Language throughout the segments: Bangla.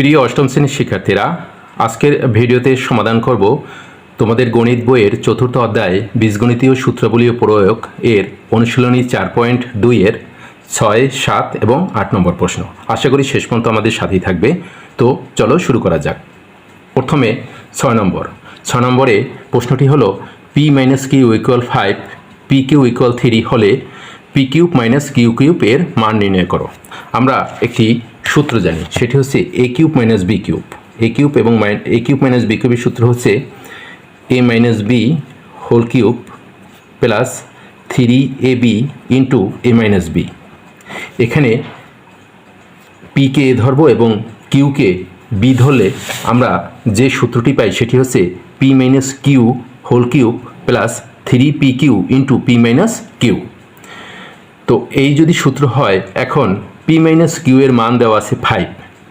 প্রিয় অষ্টম শ্রেণির শিক্ষার্থীরা, আজকের ভিডিওতে সমাধান করব তোমাদের গণিত বইয়ের চতুর্থ অধ্যায় বীজগণিতীয় সূত্রাবলীয় প্রয়োগ এর অনুশীলনী চার পয়েন্ট দুইয়ের ছয়, সাত এবং আট নম্বর প্রশ্ন। আশা করি শেষ পর্যন্ত আমাদের সাথেই থাকবে। তো চলো শুরু করা যাক। প্রথমে ছয় নম্বর। ছয় নম্বরে প্রশ্নটি হলো P minus Q equal five P Q equal three হলে P cube minus Q cube এর মান নির্ণয় করো। আমরা একটি সূত্র জানি, সেটি হচ্ছে A cube minus B cube. A cube এবং এ কিউব মাইনাস বি কিউবের সূত্র হচ্ছে A minus B whole cube plus three A B into A minus B এখানে পিকে এ ধরবো এবং কিউকে বি ধরলে আমরা যে সূত্রটি পাই সেটি হচ্ছে P minus Q whole cube plus three P Q into P minus Q তো এই যদি সূত্র হয়, এখন পি মাইনাস কিউ এর মান দেওয়া আছে ফাইভ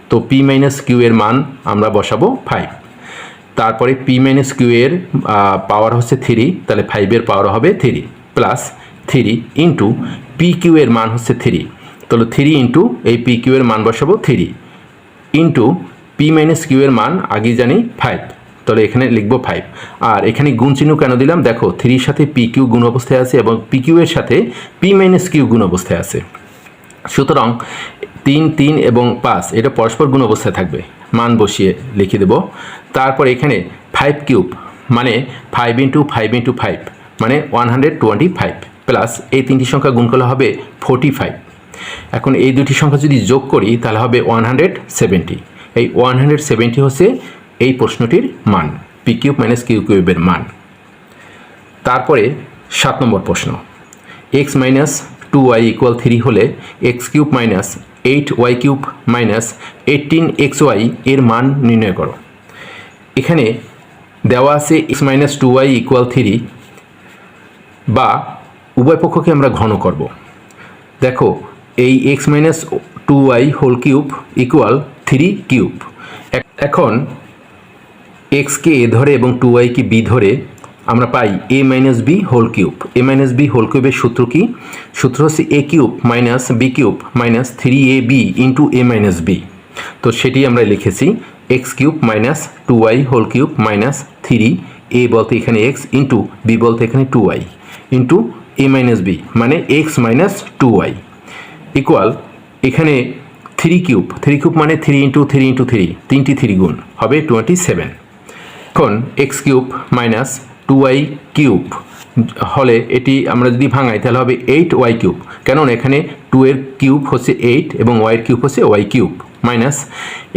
তো পি মাইনাস কিউ এর মান আমরা বসাবো ফাইভ তারপরে পি মাইনাস কিউ এর পাওয়ার হচ্ছে থ্রি তাহলে ফাইভের পাওয়ার হবে three plus three into P Q এর মান হচ্ছে থ্রি তাহলে থ্রি ইন্টু এই পি কিউ এর মান বসাবো three into P minus Q এর মান আগে জানি ফাইভ তাহলে এখানে লিখব ফাইভ আর এখানে গুণ চিহ্ন কেন দিলাম? দেখো থ্রির সাথে পি কিউ গুণ অবস্থায় আছে এবং পি কিউ এর সাথে পি মাইনাস কিউ গুণ অবস্থায় আছে। সুতরাং তিন তিন এবং পাঁচ, এটা পরস্পর গুণ অবস্থায় থাকবে। মান বসিয়ে লিখে দেব। তারপর এখানে ফাইভ কিউব মানে five into five into five মানে one hundred twenty five plus এই তিনটি সংখ্যা গুণ করলে হবে ফোর্টি ফাইভ এখন এই দুটি সংখ্যা যদি যোগ করি, তাহলে হবে ওয়ান হান্ড্রেড সেভেন্টি এই ওয়ান হান্ড্রেড সেভেন্টি হচ্ছে এই প্রশ্নটির মান পি কিউব মাইনাস কিউ কিউবের মান। তারপরে সাত নম্বর প্রশ্ন। X minus two Y equal three হলে X cube minus eight Y cube minus eighteen X Y এর মান নির্ণয় করো। এখানে দেওয়া আছে X minus two Y equal three বা উভয় পক্ষকে আমরা ঘন করব। দেখো, এই X minus two Y whole cube equal three cube এখন এক্সকে এ ধরে এবং টু ওয়াইকে বি ধরে আমরা পাই A minus B whole cube A minus B whole কিউবের সূত্র কি? সূত্র হচ্ছে A cube minus B cube minus three A B into A minus B তো সেটি আমরা লিখেছি X cube minus two Y whole cube minus three A বলতে এখানে এক্স ইন্টু বি বলতে এখানে two Y into A minus B মানে X minus two Y equal এখানে থ্রি কিউব থ্রি কিউব মানে three into three into three তিনটি থ্রি গুণ হবে টোয়েন্টি সেভেন এখন X cube minus two Y cube হলে এটি আমরা যদি ভাঙাই, তাহলে হবে এইট ওয়াই কিউব কেননা এখানে টু এর কিউব হচ্ছে এইট এবং ওয়াইয়ের কিউব হচ্ছে ওয়াই কিউব মাইনাস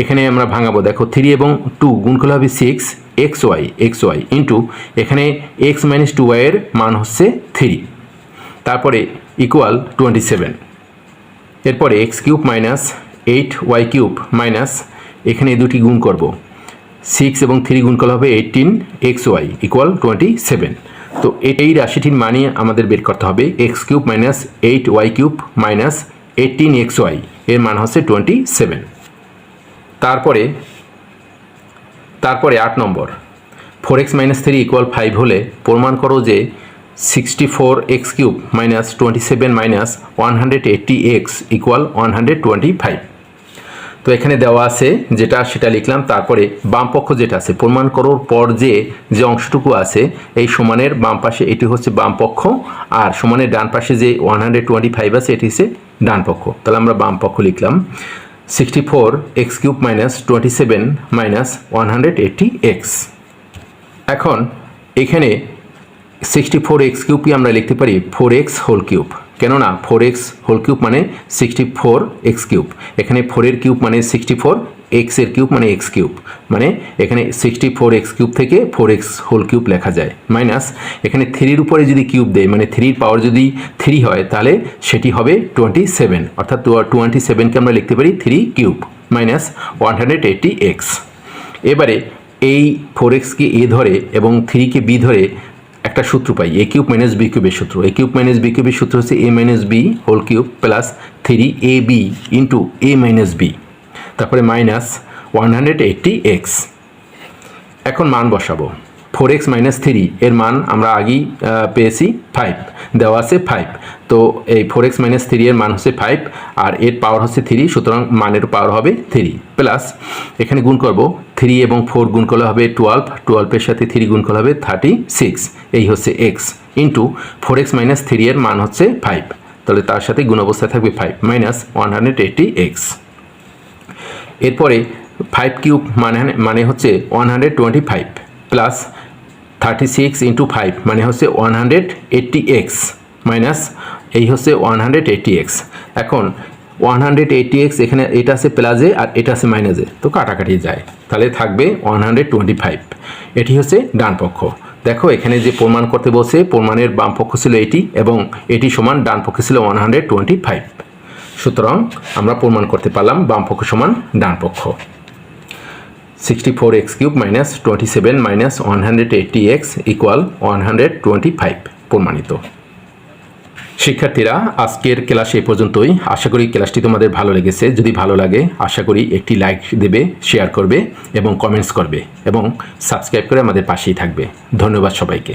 এখানে আমরা ভাঙাবো। দেখো থ্রি এবং টু গুণ করলে হবে six X Y X Y into এখানে এক্স মাইনাস টু ওয়াইয়ের মান হচ্ছে থ্রি তারপরে ইকুয়াল টোয়েন্টি সেভেন এরপরে X cube minus eight Y cube minus এখানে দুটি গুণ করব। সিক্স এবং থ্রি গুণ হবে eighteen X Y equal twenty seven তো এই রাশিটির মানিয়ে আমাদের বের করতে হবে X cube minus eight Y cube minus eighteen X Y এর মান হচ্ছে টোয়েন্টি সেভেন তারপরে তারপরে আট নম্বর। Four X minus three equal five হলে প্রমাণ করো যে sixty four X cube minus twenty seven minus one hundred eighty X equal one hundred twenty five এখানে দেওয়া আছে যেটা সেটা লিখলাম, তারপরে বাম পক্ষ যেটা আছে, প্রমাণ করার পর যে যে অংশটুকু আছে, এই সমানের বাম পাশে এটি হচ্ছে বাম পক্ষ, আর সমানের ডান পাশে যে ওয়ান হান্ড্রেড টোয়েন্টি ফাইভ আছে, এটি হচ্ছে ডান পক্ষ। তাহলে আমরা বাম পক্ষ লিখলাম sixty four X cube minus twenty seven minus one hundred eighty X এখন এখানে সিক্সটি ফোর এক্স কিউবকে আমরা লিখতে পারি ফোর এক্স হোল কিউব কেননা ফোর এক্স হোল কিউব মানে সিক্সটি ফোর এক্স কিউব এখানে ফোরের কিউব মানে সিক্সটি ফোর এক্সের কিউব মানে এক্স কিউব মানে এখানে সিক্সটি ফোর এক্স কিউব থেকে ফোর এক্স হোল কিউব লেখা যায়। মাইনাস এখানে থ্রির উপরে যদি কিউব দেয় মানে থ্রির পাওয়ার যদি থ্রি হয়, তাহলে সেটি হবে টোয়েন্টি সেভেন অর্থাৎ টোয়েন্টি সেভেনকে আমরা লিখতে পারি three cube minus one hundred eighty X এবারে এই ফোর এক্সকে এ ধরে এবং থ্রিকে বি ধরে একটা সূত্র পাই এ কিউব মাইনাস বি কিউবের সূত্র। এ কিউব মাইনাস বি কিউবের সূত্র হচ্ছে A minus B whole cube plus three A B into A minus B তারপরে minus one hundred eighty X এখন মান বসাবো। ফোর এক্স মাইনাস থ্রি এর মান আমরা আগেই পেয়েছি ফাইভ দেওয়া আছে ফাইভ তো এই ফোর এক্স মাইনাস থ্রি এর মান হচ্ছে ফাইভ আর এর পাওয়ার হচ্ছে থ্রি সুতরাং মানের পাওয়ার হবে থ্রি প্লাস এখানে গুণ করব থ্রি এবং ফোর গুণ করলে হবে টুয়েলভ টুয়েলভের সাথে থ্রি গুণ করলে হবে থার্টি সিক্স এই হচ্ছে X into four X minus three এর মান হচ্ছে ফাইভ তাহলে তার সাথে গুণ অবস্থায় থাকবে five minus one hundred eighty X এরপরে ফাইভ কিউব মানে মানে হচ্ছে one hundred twenty five plus thirty six into five মানে হচ্ছে one hundred eighty X minus এই হচ্ছে ওয়ান হান্ড্রেড এইট্টি এক্স এখন ওয়ান হান্ড্রেড এইট্টি এক্স এখানে এটা আছে প্লাসে আর এটা আছে মাইনাসে তো কাটাকাটি যায়। তাহলে থাকবে ওয়ান হান্ড্রেড টোয়েন্টি ফাইভ এটি হচ্ছে ডান পক্ষ। দেখো এখানে যে প্রমাণ করতে বলছে, প্রমাণের বাম পক্ষ ছিল এটি এবং এটি সমান ডান পক্ষ ছিল ওয়ান হান্ড্রেড টোয়েন্টি ফাইভ সুতরাং আমরা প্রমাণ করতে পারলাম বাম পক্ষ সমান ডান পক্ষ। Sixty four X cube minus twenty seven minus one hundred X equal one hundred twenty five প্রমাণিত। শিক্ষার্থীরা, আজকের ক্লাস এ পর্যন্তই। আশা করি ক্লাসটি তোমাদের ভালো লেগেছে। যদি ভালো লাগে, আশা করি একটি লাইক দেবে, শেয়ার করবে এবং কমেন্টস করবে এবং সাবস্ক্রাইব করে আমাদের পাশেই থাকবে। ধন্যবাদ সবাইকে।